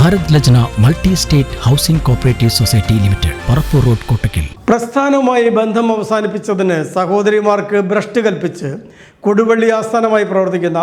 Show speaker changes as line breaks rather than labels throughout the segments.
Bharat Lajna multi state housing cooperative society limited Parappur road Kottakkal.
പ്രസ്ഥാനവുമായി ബന്ധം അവസാനിപ്പിച്ചതിന് സഹോദരിമാർക്ക് ഭ്രഷ്ട് കൽപ്പിച്ച് കൊടുവള്ളി ആസ്ഥാനമായി പ്രവർത്തിക്കുന്ന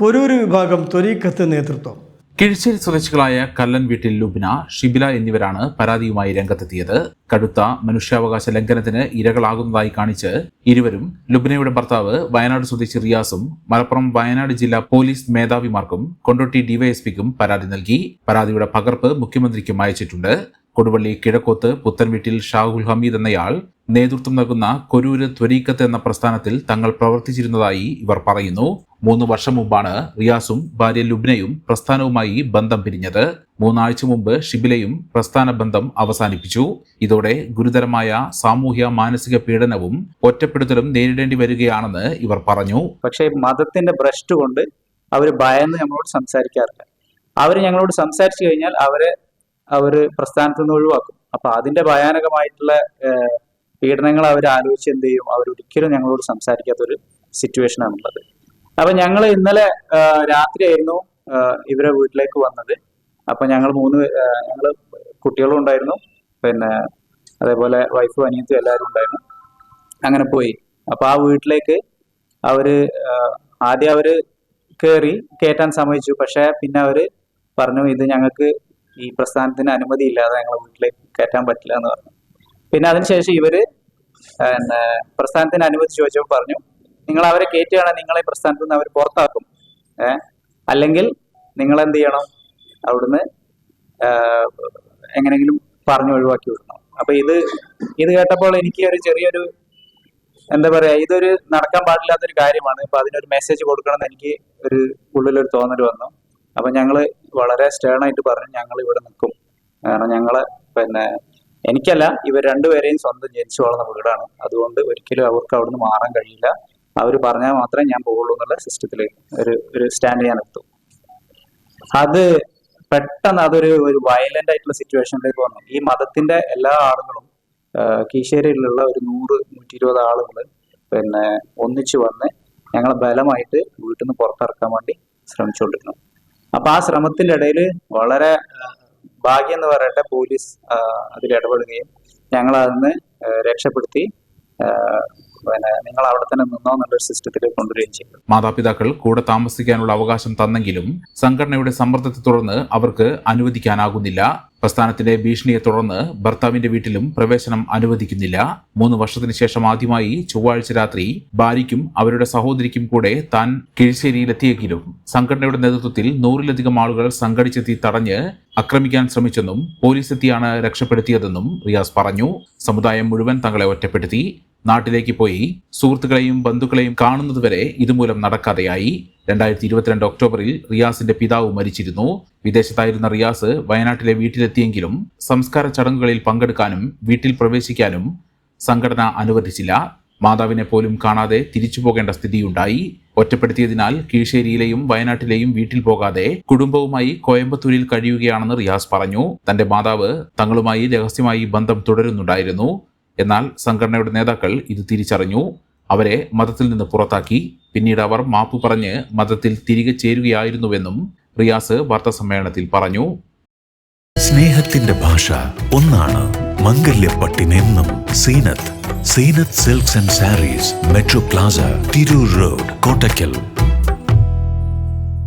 കൊരൂര് വിഭാഗം ത്വരീഖത്ത് നേതൃത്വം.
കിഴിശ്ശേരി സ്വദേശികളായ കല്ലൻ വീട്ടിൽ ലുബ്ന ഷിബില എന്നിവരാണ് പരാതിയുമായി രംഗത്തെത്തിയത്. കടുത്ത മനുഷ്യാവകാശ ലംഘനത്തിന് ഇരകളാകുന്നതായി കാണിച്ച് ഇരുവരും ലുബ്നയുടെ ഭർത്താവ് വയനാട് സ്വദേശി റിയാസും മലപ്പുറം വയനാട് ജില്ലാ പോലീസ് മേധാവിമാർക്കും കൊണ്ടോട്ടി ഡിവൈഎസ്പിക്കും പരാതി നൽകി. പരാതിയുടെ പകർപ്പ് മുഖ്യമന്ത്രിക്കും അയച്ചിട്ടുണ്ട്. കൊടുവള്ളി കിഴക്കോത്ത് പുത്തൻവീട്ടിൽ ഷാഹുൽ ഹമീദ് എന്നയാൾ നേതൃത്വം നൽകുന്ന കൊരൂര് ത്വരീക്കത്ത് എന്ന പ്രസ്ഥാനത്തിൽ തങ്ങൾ പ്രവർത്തിച്ചിരുന്നതായി ഇവർ പറയുന്നു. മൂന്ന് വർഷം മുമ്പാണ് റിയാസും ഭാര്യ ലുബ്നയും പ്രസ്ഥാനവുമായി ബന്ധം പിരിഞ്ഞത്. മൂന്നാഴ്ച മുമ്പ് ഷിബിലയും പ്രസ്ഥാന ബന്ധം അവസാനിപ്പിച്ചു. ഇതോടെ ഗുരുതരമായ സാമൂഹ്യ മാനസിക പീഡനവും ഒറ്റപ്പെടുത്തലും നേരിടേണ്ടി വരികയാണെന്ന് ഇവർ പറഞ്ഞു.
പക്ഷേ മതത്തിന്റെ ഭ്രഷ്ട് കൊണ്ട് അവർ ഭയന്ന് ഞങ്ങളോട് സംസാരിക്കാറില്ല. അവർ ഞങ്ങളോട് സംസാരിച്ചു കഴിഞ്ഞാൽ അവരെ അവർ പ്രസ്ഥാനത്തു നിന്ന് ഒഴിവാക്കും. അപ്പൊ അതിന്റെ ഭയാനകമായിട്ടുള്ള പീഡനങ്ങൾ അവർ ആലോചിച്ച് എന്ത് ചെയ്യും? അവർ ഒരിക്കലും ഞങ്ങളോട് സംസാരിക്കാത്ത ഒരു സിറ്റുവേഷൻ ആണുള്ളത്. അപ്പൊ ഞങ്ങൾ ഇന്നലെ രാത്രിയായിരുന്നു ഇവരെ വീട്ടിലേക്ക് വന്നത്. അപ്പൊ ഞങ്ങൾ മൂന്ന് ഞങ്ങൾ കുട്ടികളും ഉണ്ടായിരുന്നു. പിന്നെ അതേപോലെ വൈഫും അനിയത്തും എല്ലാവരും ഉണ്ടായിരുന്നു. അങ്ങനെ പോയി. അപ്പൊ ആ വീട്ടിലേക്ക് അവർ ആദ്യം അവർ കയറി കയറ്റാൻ സമ്മതിച്ചു. പക്ഷെ പിന്നെ അവർ പറഞ്ഞു ഇത് ഞങ്ങൾക്ക് ഈ പ്രസ്ഥാനത്തിന് അനുമതി ഇല്ലാതെ ഞങ്ങളെ വീട്ടിലേക്ക് കയറ്റാൻ പറ്റില്ല എന്ന് പറഞ്ഞു. പിന്നെ അതിനുശേഷം ഇവർ പ്രസ്ഥാനത്തിന് അനുമതി ചോദിച്ചപ്പോൾ പറഞ്ഞു നിങ്ങൾ അവരെ കയറ്റുകയാണെങ്കിൽ നിങ്ങളെ പ്രസ്ഥാനത്ത് നിന്ന് അവർ പുറത്താക്കും. അല്ലെങ്കിൽ നിങ്ങൾ എന്ത് ചെയ്യണം? അവിടുന്ന് എങ്ങനെയെങ്കിലും പറഞ്ഞു ഒഴിവാക്കി വിടണം. അപ്പൊ ഇത് ഇത് കേട്ടപ്പോൾ എനിക്ക് ഒരു ചെറിയൊരു എന്താ പറയാ ഇതൊരു നടക്കാൻ പാടില്ലാത്തൊരു കാര്യമാണ്. അപ്പൊ അതിനൊരു മെസ്സേജ് കൊടുക്കണം എന്ന് എനിക്ക് ഒരു ഉള്ളിലൊരു തോന്നൽ വന്നു. അപ്പൊ ഞങ്ങൾ വളരെ സ്റ്റേൺ ആയിട്ട് പറഞ്ഞു ഞങ്ങൾ ഇവിടെ നിൽക്കും. കാരണം ഞങ്ങൾ പിന്നെ എനിക്കല്ല ഇവർ രണ്ടുപേരെയും സ്വന്തം ജനിച്ചു വളർന്ന വീടാണ്. അതുകൊണ്ട് ഒരിക്കലും അവർക്ക് അവിടുന്ന് മാറാൻ കഴിയില്ല. അവർ പറഞ്ഞാൽ മാത്രമേ ഞാൻ പോകുള്ളൂ എന്നുള്ള സിസ്റ്റത്തിൽ ഒരു ഒരു സ്റ്റാൻഡ് ചെയ്യാൻ എത്തും അത് പെട്ടെന്ന് അതൊരു ഒരു വയലന്റ് ആയിട്ടുള്ള സിറ്റുവേഷനിലേക്ക് വന്നു. ഈ മതത്തിന്റെ എല്ലാ ആളുകളും കീശേരിയിലുള്ള ഒരു നൂറ് നൂറ്റി ഇരുപത് ആളുകൾ പിന്നെ ഒന്നിച്ചു വന്ന് ഞങ്ങളെ ബലമായിട്ട് വീട്ടിൽ നിന്ന് പുറത്തിറക്കാൻ വേണ്ടി ശ്രമിച്ചുകൊണ്ടിരുന്നു. അപ്പൊ ആ ശ്രമത്തിന്റെ ഇടയിൽ വളരെ ഭാഗ്യം എന്ന് പറയട്ടെ പോലീസ് അതിൽ ഇടപെടുകയും ഞങ്ങൾ അതിന് രക്ഷപ്പെടുത്തി പിന്നെ നിങ്ങൾ അവിടെ തന്നെ നിന്നോ എന്നുള്ളൊരു സിസ്റ്റത്തിലേക്ക് കൊണ്ടുവരികയും ചെയ്തു
മാതാപിതാക്കൾ കൂടെ താമസിക്കാനുള്ള അവകാശം തന്നെങ്കിലും സംഘടനയുടെ സമ്മർദ്ദത്തെ തുടർന്ന് അവർക്ക് അനുവദിക്കാനാകുന്നില്ല. പ്രസ്ഥാനത്തിന്റെ ഭീഷണിയെ തുടർന്ന് ഭർത്താവിന്റെ വീട്ടിലും പ്രവേശനം അനുവദിക്കുന്നില്ല. മൂന്ന് വർഷത്തിന് ശേഷം ആദ്യമായി ചൊവ്വാഴ്ച രാത്രി ഭാര്യയ്ക്കും അവരുടെ സഹോദരിക്കും കൂടെ താൻ കിഴിശ്ശേരിയിലെത്തിയെങ്കിലും സംഘടനയുടെ നേതൃത്വത്തിൽ നൂറിലധികം ആളുകൾ സംഘടിച്ചെത്തി തടഞ്ഞ് ആക്രമിക്കാൻ ശ്രമിച്ചെന്നും പോലീസ് എത്തിയാണ് രക്ഷപ്പെടുത്തിയതെന്നും റിയാസ് പറഞ്ഞു. സമുദായം മുഴുവൻ തങ്ങളെ ഒറ്റപ്പെടുത്തി. നാട്ടിലേക്ക് പോയി സുഹൃത്തുക്കളെയും ബന്ധുക്കളെയും കാണുന്നതുവരെ ഇതുമൂലം നടക്കാതെയായി. രണ്ടായിരത്തി ഇരുപത്തിരണ്ട് ഒക്ടോബറിൽ റിയാസിന്റെ പിതാവ് മരിച്ചിരുന്നു. വിദേശത്തായിരുന്ന റിയാസ് വയനാട്ടിലെ വീട്ടിലെത്തിയെങ്കിലും സംസ്കാര ചടങ്ങുകളിൽ പങ്കെടുക്കാനും വീട്ടിൽ പ്രവേശിക്കാനും സംഘടന അനുവദിച്ചില്ല. മാതാവിനെ പോലും കാണാതെ തിരിച്ചു പോകേണ്ട സ്ഥിതിയുണ്ടായി. ഒറ്റപ്പെടുത്തിയതിനാൽ കീഴ്ശേരിയിലെയും വയനാട്ടിലെയും വീട്ടിൽ പോകാതെ കുടുംബവുമായി കോയമ്പത്തൂരിൽ കഴിയുകയാണെന്ന് റിയാസ് പറഞ്ഞു. തന്റെ മാതാവ് തങ്ങളുമായി രഹസ്യമായി ബന്ധം തുടരുന്നുണ്ടായിരുന്നു. എന്നാൽ സംഘടനയുടെ നേതാക്കൾ ഇത് തിരിച്ചറിഞ്ഞു. അവരെ മതത്തിൽ നിന്ന് പുറത്താക്കി. പിന്നീട് അവർ മാപ്പ് പറഞ്ഞ് മതത്തിൽ തിരികെ ചേരുകയായിരുന്നുവെന്നും റിയാസ് വാർത്താസമ്മേളനത്തിൽ പറഞ്ഞു.
സ്നേഹത്തിന്റെ ഭാഷ ഒന്നാണ് മംഗല്യപ്പട്ടിനെന്നും Zeenath. Zeenath silks and sarees metro plaza Tirur road Kottakkal.